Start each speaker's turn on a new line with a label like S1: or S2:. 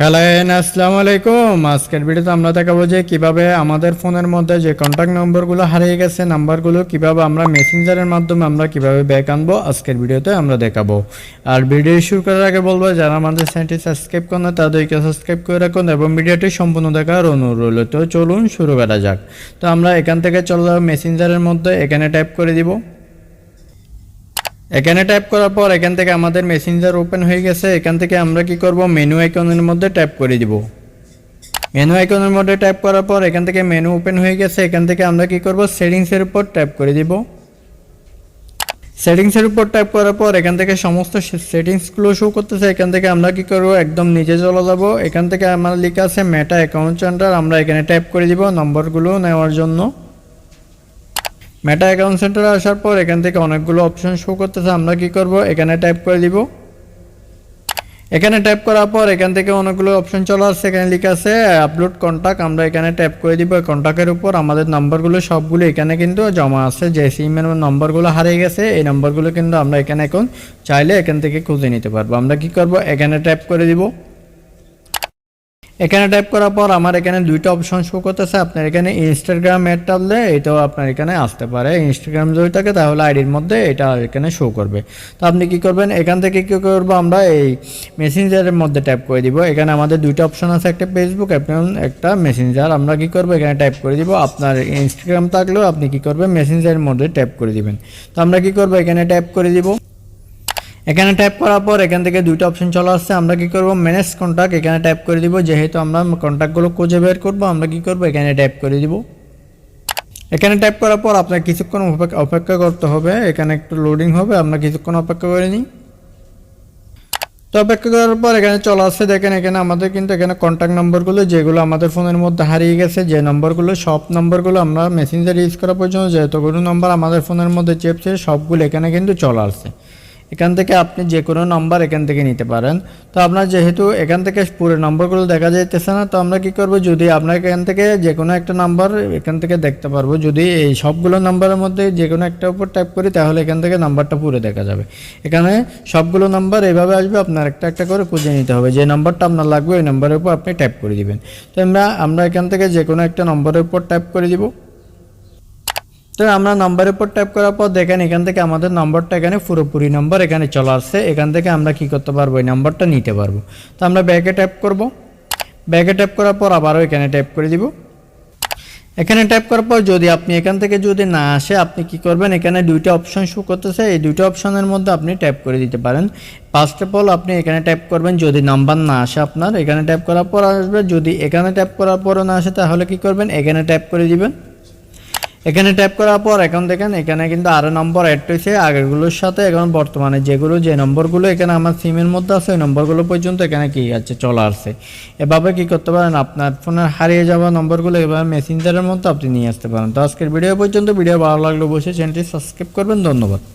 S1: Hello, আসসালামু আলাইকুম। আজকের ভিডিওতে আমরা দেখাবো যে কীভাবে আমাদের ফোনের মধ্যে যে কন্ট্যাক্ট নম্বরগুলো হারিয়ে গেছে নাম্বারগুলো কীভাবে আমরা মেসেঞ্জারের মাধ্যমে আমরা কীভাবে ব্যাক আনব, আজকের ভিডিওতে আমরা দেখাবো। আর ভিডিও শুরু করার আগে বলব, যারা আমাদের চ্যানেলটি সাবস্ক্রাইব করেন তাদেরকে সাবস্ক্রাইব করে রাখুন এবং ভিডিওটি সম্পূর্ণ দেখার অনুরোধ। রইল তো চলুন শুরু করা যাক। তো আমরা এখান থেকে চলে মেসেঞ্জারের মধ্যে এখানে টাইপ করে দিব। এখানে টাইপ করার পর এখান থেকে আমাদের মেসেঞ্জার ওপেন হয়ে গেছে। এখান থেকে আমরা কি করব? মেনু আইকনের মধ্যে ট্যাপ করে দিব। মেনু আইকনের মধ্যে ট্যাপ করার পর এখান থেকে মেনু ওপেন হয়ে গেছে। এখান থেকে আমরা কি করব? সেটিংসের উপর ট্যাপ করে দিব। সেটিংসের উপর ট্যাপ করার পর এখান থেকে সমস্ত সেটিংসগুলো শো করতেছে। এখান থেকে আমরা কি করব? একদম নিচে চলে যাব। এখান থেকে আমার লেখা আছে মেটা অ্যাকাউন্ট সেন্টার আমরা এখানে ট্যাপ করে দিব। নম্বরগুলো নেওয়ার জন্য। মেটা অ্যাকাউন্ট সেন্টারে আসার পর এখান থেকে অনেকগুলো অপশন শো করতেছে, আমরা কি করব? এখানে টাইপ করে দিব। এখানে টাইপ করার পর এখান থেকে অনেকগুলো অপশন চলে আসছে, এখানে লেখা আছে আপলোড কন্টাক্ট আমরা এখানে ট্যাপ করে দিব। কন্ট্যাক্টের উপর আমাদের নাম্বারগুলো সবগুলো এখানে কিন্তু জমা আছে যে সিমের নাম্বারগুলো হারিয়ে গেছে, এই নাম্বারগুলো কিন্তু আমরা এখানে এখন চাইলে এখান থেকে খুঁজে নিতে পারব। আমরা কি করব? এখানে ট্যাপ করে দিব। এখানে টাইপ করার পর আমার এখানে দুইটা অপশন শো করতেছে। আপনার এখানে ইনস্টাগ্রাম অ্যাড টানলে এটাও আপনার এখানে আসতে পারে। ইনস্টাগ্রাম যদি থাকে তাহলে আইডির মধ্যে এটা এখানে শো করবে। তো আপনি কি করবেন? এখান থেকে কী করব আমরা? এই মেসেঞ্জারের মধ্যে টাইপ করে দিব। এখানে আমাদের দুইটা অপশন আছে, একটা ফেসবুক এবং একটা মেসেঞ্জার আমরা কি করব? এখানে টাইপ করে দিব। আপনার ইনস্টাগ্রাম থাকলেও আপনি কি করবেন? মেসেঞ্জারের মধ্যে ট্যাপ করে দিবেন। তো আমরা কি করব? এখানে ট্যাপ করে দিব। এখানে টাইপ করার পর এখান থেকে দুইটা অপশন চলে আসছে। আমরা কি করব? ম্যানেজ কন্ট্যাক্ট এখানে টাইপ করে দিব। যেহেতু আমরা কন্ট্যাক্টগুলো খুঁজে বের করব, আমরা কি করব? এখানে টাইপ করে দিব। এখানে টাইপ করার পর আপনার কিছুক্ষণ অপেক্ষা- করতে হবে। এখানে একটু লোডিং হবে। আমরা কিছুক্ষণ অপেক্ষা করে নিই। তো অপেক্ষা করার পর এখানে চলে আসছে। দেখেন এখানে আমাদের কিন্তু এখানে কন্ট্যাক্ট নম্বরগুলো যেগুলো আমাদের ফোনের মধ্যে হারিয়ে গেছে, যে নম্বরগুলো সব নম্বরগুলো আমরা মেসেঞ্জার ইউজ করা পর্যন্ত যতগুলো নম্বর আমাদের ফোনের মধ্যে চেপছে সবগুলো এখানে কিন্তু চলে আসছে। এখান থেকে আপনি যে কোনো নাম্বার এখান থেকে নিতে পারেন। তো আপনার যেহেতু এখান থেকে পুরো নম্বরগুলো দেখা যাইতেছে না, তো আমরা কি করব, যদি আপনার এখান থেকে যে কোনো একটা নাম্বার এখান থেকে দেখতে পারব, যদি এই সবগুলো নাম্বারের মধ্যে যে কোনো একটা উপর টাইপ করি, তাহলে এখান থেকে নাম্বারটা পুরো দেখা যাবে। এখানে সবগুলো নাম্বার এভাবে আসবে, আপনার একটা একটা করে খুঁজে নিতে হবে। যে নাম্বারটা আপনার লাগবে, ওই নাম্বারের উপর আপনি টাইপ করে দিবেন। তো আমরা আমরা এখান থেকে যে কোনো একটা নম্বরের উপর টাইপ করে দিব। তো আমরা নাম্বারের উপর ট্যাপ করার পর দেখেন এখান থেকে আমাদের নাম্বারটা এখানে পুরোপুরি নাম্বার এখানে চলে আসছে। এখান থেকে আমরা কি করতে পারব? এই নাম্বারটা নিতে পারব। তো আমরা ব্যাগে ট্যাপ করব। ব্যাগে ট্যাপ করার পর আবারও এখানে ট্যাপ করে দিব। এখানে ট্যাপ করার পর যদি আপনি এখান থেকে যদি না আসে, আপনি কি করবেন? এখানে দুইটা অপশন শো করতেছে। এই দুইটা অপশনের মধ্যে আপনি ট্যাপ করে দিতে পারেন। ফার্স্ট অফ অল আপনি এখানে ট্যাপ করবেন যদি নাম্বার না আসে আপনার। এখানে ট্যাপ করার পর আসবে। যদি এখানে ট্যাপ করার পরও না আসে, তাহলে কি করবেন? এখানে ট্যাপ করে দিবেন। এখানে ট্যাপ করার পর এখন দেখেন, এখানে কিন্তু আরও নম্বর অ্যাড হয়েছে আগেরগুলোর সাথে এখন বর্তমানে যেগুলো, যে নম্বরগুলো এখানে আমার সিমের মধ্যে আছে, ওই নম্বরগুলো পর্যন্ত এখানে কি আছে, চলে আসছে। এভাবে কি করতে পারেন? আপনার ফোনের হারিয়ে যাওয়া নম্বরগুলো এভাবে মেসেঞ্জারের মধ্যে আপনি নিয়ে আসতে পারেন। তো আজকের ভিডিও পর্যন্ত ভিডিও ভালো লাগলে বসে চ্যানেলটি সাবস্ক্রাইব করবেন। ধন্যবাদ।